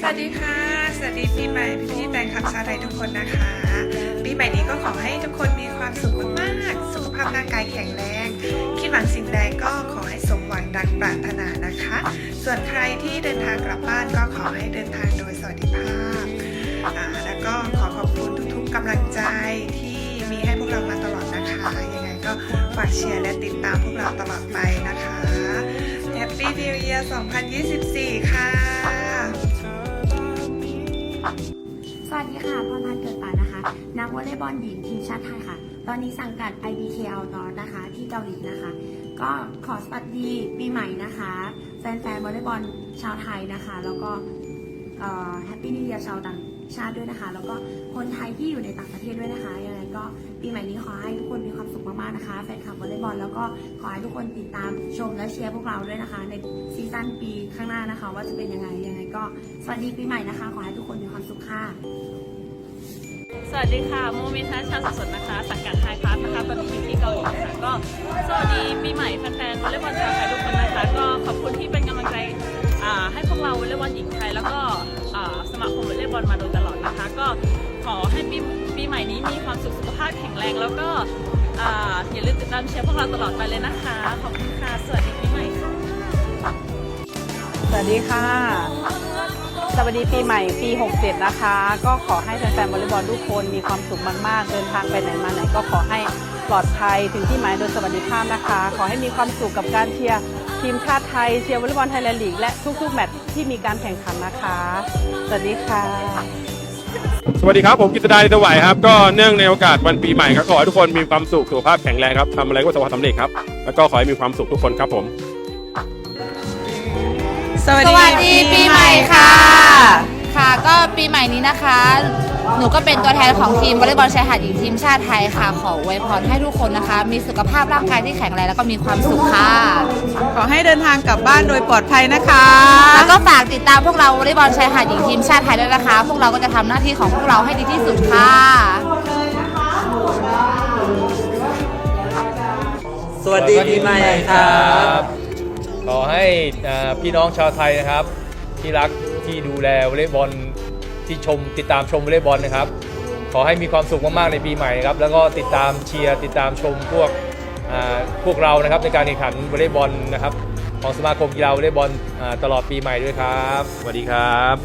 สวัสดีค่ะ สวัสดีปีใหม่พี่ๆแฟนคลับชาวไทยทุกคนนะคะ ปีใหม่นี้ก็ขอให้ทุกคนมีความสุขมากๆ สุขภาพร่างกายแข็งแรง คิดหวังสิ่งใดก็ขอให้สมหวังดังปรารถนานะคะ ส่วนใครที่เดินทางกลับบ้านก็ขอให้เดินทางโดยสวัสดิภาพ แล้วก็ขอขอบคุณทุกๆกำลังใจที่ New Year 2024 ค่ะ สวัสดีค่ะพรพันธ์เกิดป่านะคะ นักวอลเลย์บอลหญิงทีมชาติไทยค่ะ ตอนนี้สังกัด IBK Outdoor นะคะ ที่เกาหลีนะคะ ก็ขอสวัสดีปีใหม่นะคะ แฟนๆวอลเลย์บอลชาวไทยนะคะ แล้วก็แฮปปี้นิว e a r ชาวต่างชาติด้วยนะคะ แล้วก็คนไทยที่อยู่ในต่างประเทศด้วยนะคะ ยังไงก็ปีใหม่นี้ขอให้ทุกคนมี มากๆนะคะแฟนคลับวอลเลย์บอลแล้วก็ขอให้ทุกคนติดตามชมและเชียร์พวกเราด้วยนะคะ ในซีซั่นปีข้างหน้านะคะ ว่าจะเป็นยังไงยังไงก็สวัสดีปีใหม่นะคะ ขอให้ทุกคนมีความสุขค่ะ สวัสดีค่ะโมเมนทัชชาสดๆนะคะสังกัดไฮคลาสนะคะตอนนี้อยู่ที่เกาหลีนะคะก็สวัสดีปีใหม่แฟนๆวอลเลย์บอลชาวไทยทุกคนนะคะ ก็ขอบคุณที่เป็นกำลังใจให้พวกเราวอลเลย์บอลหญิงไทยแล้วก็สมาคมวอลเลย์บอลมาโดยตลอดนะคะ ก็ขอให้ปีปีใหม่นี้มีความสุขสุขภาพแข็งแรงแล้วก็ อ่าอย่าลืมติดตามเชียร์พวกเราตลอดไปเลยนะคะ ขอบคุณค่ะ สวัสดีปีใหม่ค่ะสวัสดีค่ะ สวัสดีปีใหม่ปี 67 นะคะ ก็ขอให้แฟนๆวอลเลย์บอลทุกคนมีความสุขมาก ๆ เดินทางไปไหนมาไหนก็ขอให้ปลอดภัยถึงที่หมายโดยสวัสดิภาพนะคะ ขอให้มีความสุขกับการเชียร์ทีมชาติไทยเชียร์วอลเลย์บอลไทยแลนด์ลีกและทุกๆ แมตช์ที่มีการแข่งขันนะคะ สวัสดีค่ะ สวัสดีครับ ผมกิตดาดิตไหวครับ ก็เนื่องในโอกาสวันปีใหม่ครับขอให้ทุกคนมีความสุขสุขภาพแข็งแรงครับทำอะไรก็ประสบความสำเร็จครับ แล้วก็ขอให้มีความสุขทุกคนครับผม สวัสสดีวัสดีปีใหม่ค่ะ ค่ะก็ปีใหม่นี้นะคะ หนูก็เป็นตัวแทนของทีมวอลเลย์บอลชายหาดหญิงทีมชาติไทยค่ะ ขออวยพรให้ทุกคนนะคะ มีสุขภาพร่างกายที่แข็งแรงแล้วก็มีความสุขค่ะ ขอให้เดินทางกลับบ้านโดยปลอดภัยนะคะ แล้วก็ฝากติดตามพวกเราวอลเลย์บอลชายหาดหญิงทีมชาติไทยด้วยนะคะ พวกเราก็จะทำหน้าที่ของพวกเราให้ดีที่สุดค่ะ สวัสดีปีใหม่ครับ ขอให้อ่าพี่น้องชาวไทยนะครับ ที่รักที่ดูแลวอลเลย์บอล ที่ชมติดตามชมวอลเลย์บอลนะครับ ขอให้มีความสุขมากๆในปีใหม่ครับ แล้วก็ติดตามเชียร์ติดตามชมพวกพวกเรานะครับในการแข่งขันวอลเลย์บอลนะครับ ของสมาคมกีฬาวอลเลย์บอลตลอดปีใหม่ด้วยครับ สวัสดีครับ